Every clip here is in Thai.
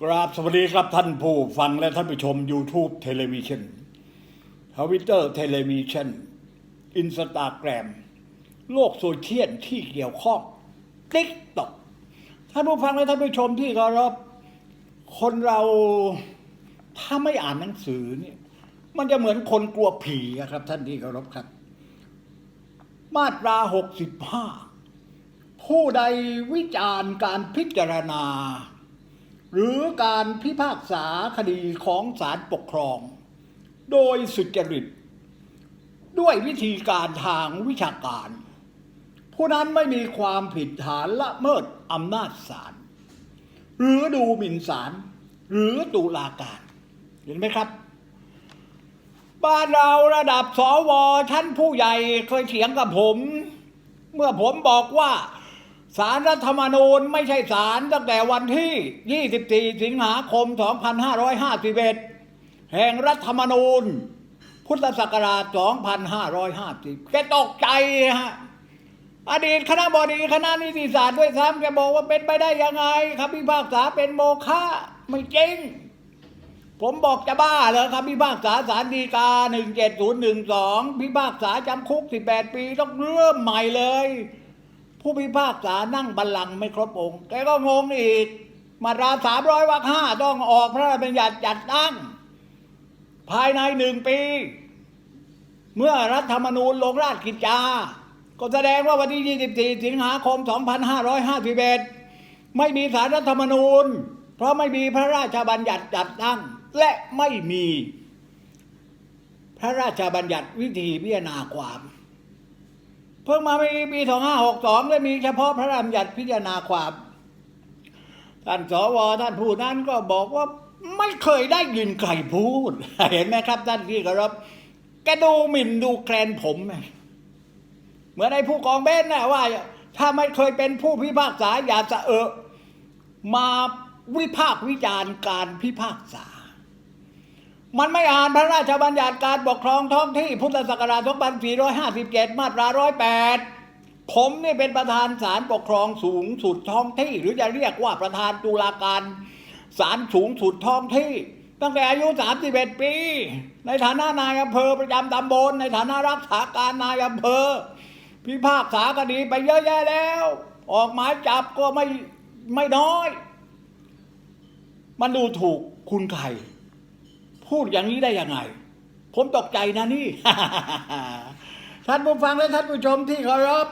กราบสวัสดีครับท่านผู้ฟังและท่านผู้ชม YouTube เทเลวิชันทวิตเตอร์เทเลวิชันอินสตาแกรมโลกโซเชียลที่เกี่ยวข้องติ๊กต็อกท่านผู้ฟังและท่านผู้ชมที่เคารพคนเราถ้าไม่อ่านหนังสือเนี่ยมันจะเหมือนคนกลัวผีครับ ท่านที่เคารพครับ มาตราหกสิบห้าผู้ใดวิจารณ์การพิจารณา หรือการพิพากษาคดีของศาลปกครอง โดยสุจริต ด้วยวิธีการทางวิชาการ ผู้นั้นไม่มีความผิดฐานละเมิดอำนาจศาลหรือดูหมิ่นศาลหรือตุลาการ เห็นไหมครับ บ้านเราระดับสวชั้นผู้ใหญ่เคยเถียงกับผม เมื่อผมบอกว่า สารรัฐธรรมนูญไม่ใช่สารตั้งแต่วันที่ 24 สิงหาคม 2551 แห่งรัฐธรรมนูญ พุทธศักราช 2550 แกตกใจฮะ อดีตคณะบดีคณะนิติศาสตร์ด้วยซ้ำแกบอกว่าเป็นไปได้ยังไงคำพิพากษาเป็นโมฆะไม่จริง ผมบอกจะบ้าเหรอครับพิพากษาสารดีกา 17012 พิพากษาจำคุก 18 ปีต้องเริ่มใหม่เลย ผู้พิพากษานั่งบัลลังก์ไม่ครบองค์แกก็งงอีก มาตรา300วรรคห้าต้องออกพระราชบัญญัติจัดตั้ง ภายในหนึ่งปี เมื่อรัฐธรรมนูญลงราชกิจจาก็แสดงว่าวันที่ 24 สิงหาคม 2551 ไม่มีสารรัฐธรรมนูญ เพราะไม่มีพระราชบัญญัติจัดตั้ง และไม่มี พระราชบัญญัติวิธีพิจารณาความ เพิ่งมามีปี2562และมีเฉพาะพระราชบัญญัติพิจารณาความท่านสวท่านผู้นั้นก็บอกว่าไม่เคยได้ยินใครพูด เห็นไหมครับท่านที่เคารพแกดูหมิ่นดูแคลนผมเหมือนไอ้ผู้กองเบ้นนะว่า ถ้าไม่เคยเป็นผู้พิพากษาอย่าสะเอะมาวิพากษ์วิจารณ์การพิพากษา มันไม่อ่านพระราชบัญญัติการปกครองท้องที่พุทธศักราช2457 มาตรา 108 ผมนี่เป็นประธานศาลปกครองสูงสุดท้องที่ หรือจะเรียกว่าประธานตุลาการศาลสูงสุดท้องที่ ตั้งแต่อายุ 31 ปี ในฐานะนายอำเภอประจำตำบลในฐานะรักษาการนายอำเภอ พิพากษาคดีไปเยอะแยะแล้ว ออกหมายจับก็ไม่ไม่น้อย มันดูถูกคุณใคร พูดอย่างนี้ได้ยังไง ผมตกใจนะนี่ ท่านผู้ฟังและท่านผู้ชมที่เคารพ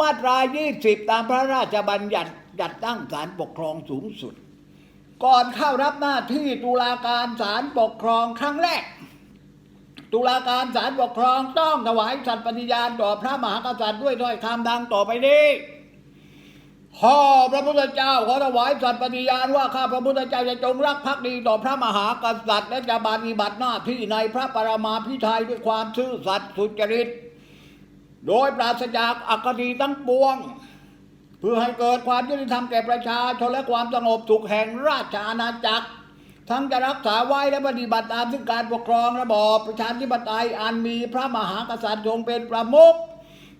มาตรา20 ตามพระราชบัญญัติจัดตั้งศาลปกครองสูงสุด ก่อนเข้ารับหน้าที่ตุลาการศาลปกครองครั้งแรก ตุลาการศาลปกครองต้องถวายสัตย์ปฏิญาณต่อพระมหากษัตริย์ด้วยถ้อยคำดังต่อไปนี้ ข้อพระพุทธเจ้าขอถวายสัตย์ปฏิญาณว่าข้าพระพุทธเจ้าจะจงรักภักดีต่อพระมหากษัตริย์ และจะปฏิบัติหน้าที่ในพระปรมาภิไธยด้วยความซื่อสัตย์สุจริต โดยปราศจากอคติทั้งปวง เพื่อให้เกิดความยุติธรรมแก่ประชาชนและความสงบสุขแห่งราชอาณาจักร ทั้งจะรักษาไว้และปฏิบัติตามซึ่งการปกครองระบอบประชาธิปไตยอันมีพระมหากษัตริย์ทรงเป็นประมุข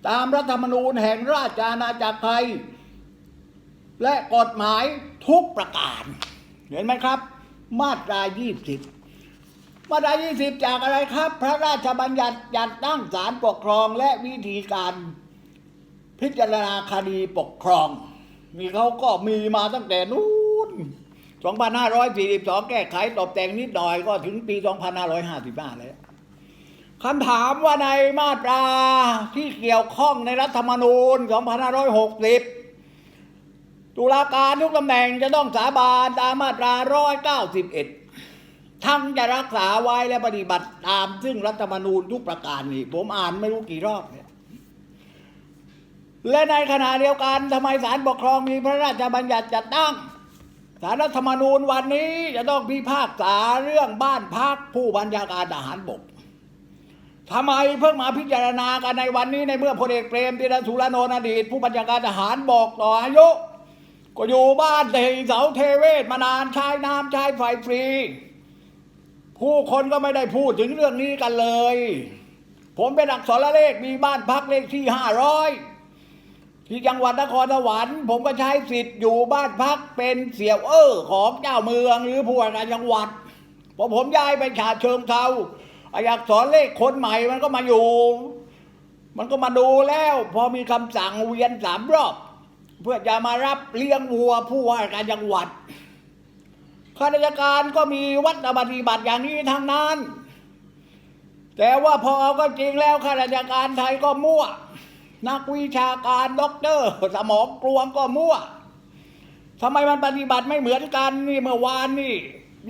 ตามรัฐธรรมนูญแห่งราชอาณาจักรไทย และกฎหมายทุกประการ เห็นไหมครับ มาตรา 20 มาตรา 20 จากอะไรครับ พระราชบัญญัติจัดตั้งศาลปกครองและวิธีการพิจารณาคดีปกครองนี่เขาก็มีมาตั้งแต่นู้น 2542 แก้ไขตบแต่งนิดหน่อยก็ถึงปี 2555 แล้วคำถามว่าในมาตราที่เกี่ยวข้องในรัฐธรรมนูญ 2560 ตุลาการทุกตำแหน่งจะต้องสาบานตามมาตรา 191 ทั้งจะรักษาไว้และปฏิบัติตามซึ่งรัฐธรรมนูญทุกประการนี่ ผมอ่านไม่รู้กี่รอบเนี่ยและในขณะเดียวกันทำไมศาลปกครองมีพระราชบัญญัติจัดตั้งศาลรัฐธรรมนูญวันนี้จะต้องพิพากษาเรื่องบ้านพักผู้บัญชาการทหารบกทำไมเพิ่งมาพิจารณากันในวันนี้ในเมื่อพลเอกเปรมติรสุรานนท์อดีตผู้บัญชาการทหารบอกต่ออายุ ก็อยู่บ้านเทเสาเทเวศมานานใช้น้ำใช้ไฟฟรี ผู้คนก็ไม่ได้พูดถึงเรื่องนี้กันเลย ผมเป็นอักษรเลขมีบ้านพักเลขที่ห้าร้อยที่จังหวัดนครสวรรค์ผมก็ใช้สิทธิ์อยู่บ้านพักเป็นเสี่ยวเออของเจ้าเมืองหรือผู้ว่าการจังหวัดพอผมย้ายไปฉาเชิงเทาอยากสอนเลขคนใหม่มันก็มาอยู่ มันก็มาดูแล้ว พอมีคำสั่งเวียนสามรอบ พื่อจะมารับเลี้ยงวัวผู้ว่าการจังหวัดข้าราชการก็มีวัดปฏิบัติอย่างนี้ทั้งนั้น แต่ว่าพอเอาก็จริงแล้วข้าราชการไทยก็มั่ว นักวิชาการด็อกเตอร์ สมองกลวงก็มั่วทำไมมันปฏิบัติไม่เหมือนกันนี่เมื่อวานนี่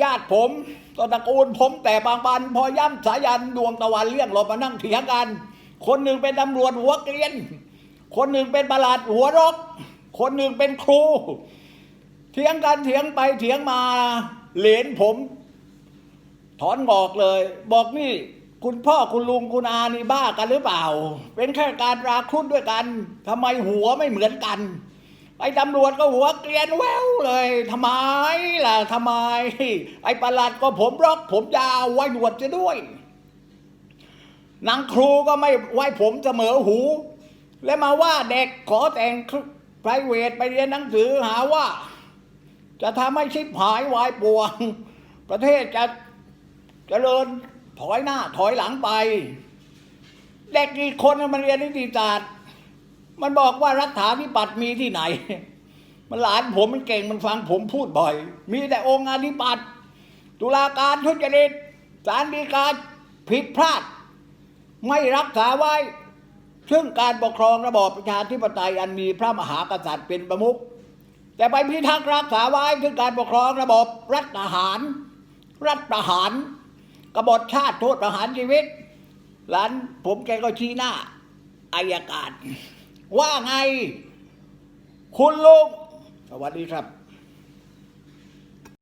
ญาติผมตระกูลผมแต่บางปัน พอย่ำสายันดวงตะวันเลี่ยงหลบมานั่งเถียงกัน คนหนึ่งเป็นตำรวจหัวเกรียน คนหนึ่งเป็นประหลัดหัวรก คนหนึ่งเป็นครู เถียงกันเถียงไปเถียงมาเหลนผม ถอนงอกเลย บอกนี่คุณพ่อคุณลุงคุณอานี่บ้ากันหรือเปล่า เป็นแค่การราครุ่นด้วยกันทำไมหัวไม่เหมือนกันไอ้ตำรวจก็หัวเกรียนแววเลยทำไมล่ะทำไม ไอ้ประหลัดก็ผมรอกผมยาวไว้หนวดจะด้วยนางครูก็ไม่ไว้ผมเสมอหู และมาว่าเด็กขอแต่ง ไพรเวทไปเรียนหนังสือหาว่า จะทำให้ชิบหายวายป่วง ประเทศจะจะเจริญถอยหน้าถอยหลังไปเด็กอีกคนมันเรียนนิติศาสตร์มันบอกว่ารัฐาธิปัตย์มีที่ไหน มันหลานผมมันเก่งมันฟังผมพูดบ่อย มีแต่องค์อธิปัตย์ตุลาการทุจริตศาลฎีกาผิดพลาด ไม่รักษาไว้ ซึ่งการปกครองระบอบประชาธิปไตยอันมีพระมหากษัตริย์เป็นประมุขแต่ไปพิทักษ์รักษาไว้ถึงการปกครองระบบรัฐประหาร รัฐประหาร กบฏชาติโทษประหารชีวิต หลานผมแกก็ชี้หน้าอายการ ว่าไง คุณลุงสวัสดีครับ